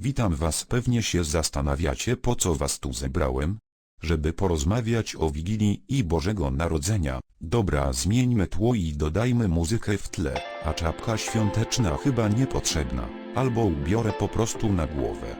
Witam was pewnie się zastanawiacie po co was tu zebrałem? Żeby porozmawiać o Wigilii i Bożego Narodzenia. Dobra zmieńmy tło i dodajmy muzykę w tle, a czapka świąteczna chyba niepotrzebna. Albo ubiorę po prostu na głowę.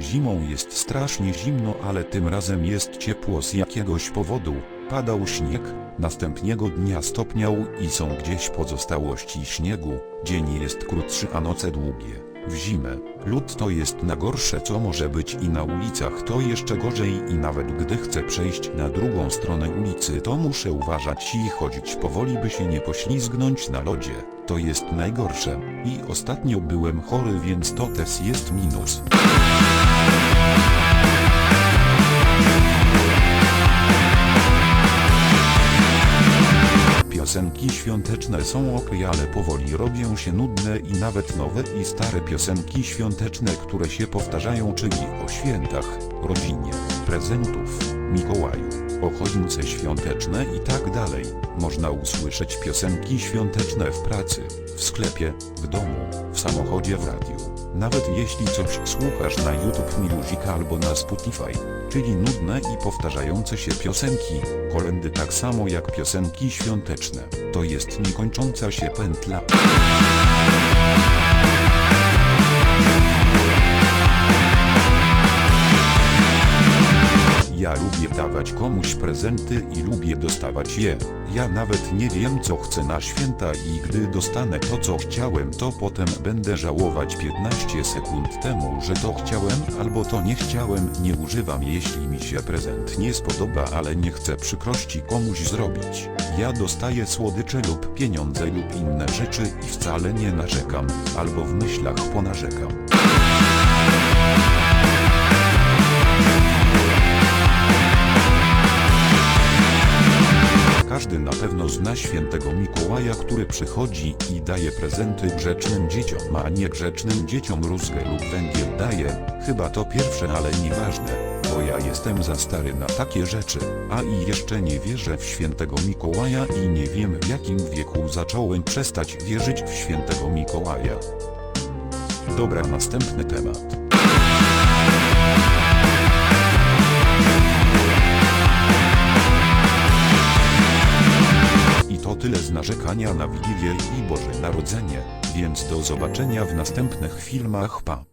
Zimą jest strasznie zimno, ale tym razem jest ciepło z jakiegoś powodu. Padał śnieg, następnego dnia stopniał i są gdzieś pozostałości śniegu. Dzień jest krótszy, a noce długie. W zimę, lód to jest na gorsze co może być i na ulicach to jeszcze gorzej i nawet gdy chcę przejść na drugą stronę ulicy to muszę uważać i chodzić powoli by się nie poślizgnąć na lodzie. To jest najgorsze. I ostatnio byłem chory więc to też jest minus. Piosenki świąteczne są ok, ale powoli robią się nudne i nawet nowe i stare piosenki świąteczne, które się powtarzają, czyli o świętach, rodzinie, prezentów, Mikołaju, o choince świąteczne i tak dalej. Można usłyszeć piosenki świąteczne w pracy, w sklepie, w domu, w samochodzie, w radiu. Nawet jeśli coś słuchasz na YouTube Music albo na Spotify, czyli nudne i powtarzające się piosenki, kolendy tak samo jak piosenki świąteczne, to jest niekończąca się pętla. Dawać komuś prezenty i lubię dostawać je. Ja nawet nie wiem co chcę na święta i gdy dostanę to co chciałem to potem będę żałować 15 sekund temu, że to chciałem albo to nie chciałem. Nie używam jeśli mi się prezent nie spodoba, ale nie chcę przykrości komuś zrobić. Ja dostaję słodycze lub pieniądze lub inne rzeczy i wcale nie narzekam, albo w myślach ponarzekam. Świętego Mikołaja, który przychodzi i daje prezenty grzecznym dzieciom, a niegrzecznym dzieciom rózgę lub węgiel daje. Chyba to pierwsze, ale nieważne, bo ja jestem za stary na takie rzeczy, a i jeszcze nie wierzę w świętego Mikołaja i nie wiem w jakim wieku zacząłem przestać wierzyć w świętego Mikołaja. Dobra, następny temat. Narzekania na Wigilię i Boże Narodzenie, więc do zobaczenia w następnych filmach pa.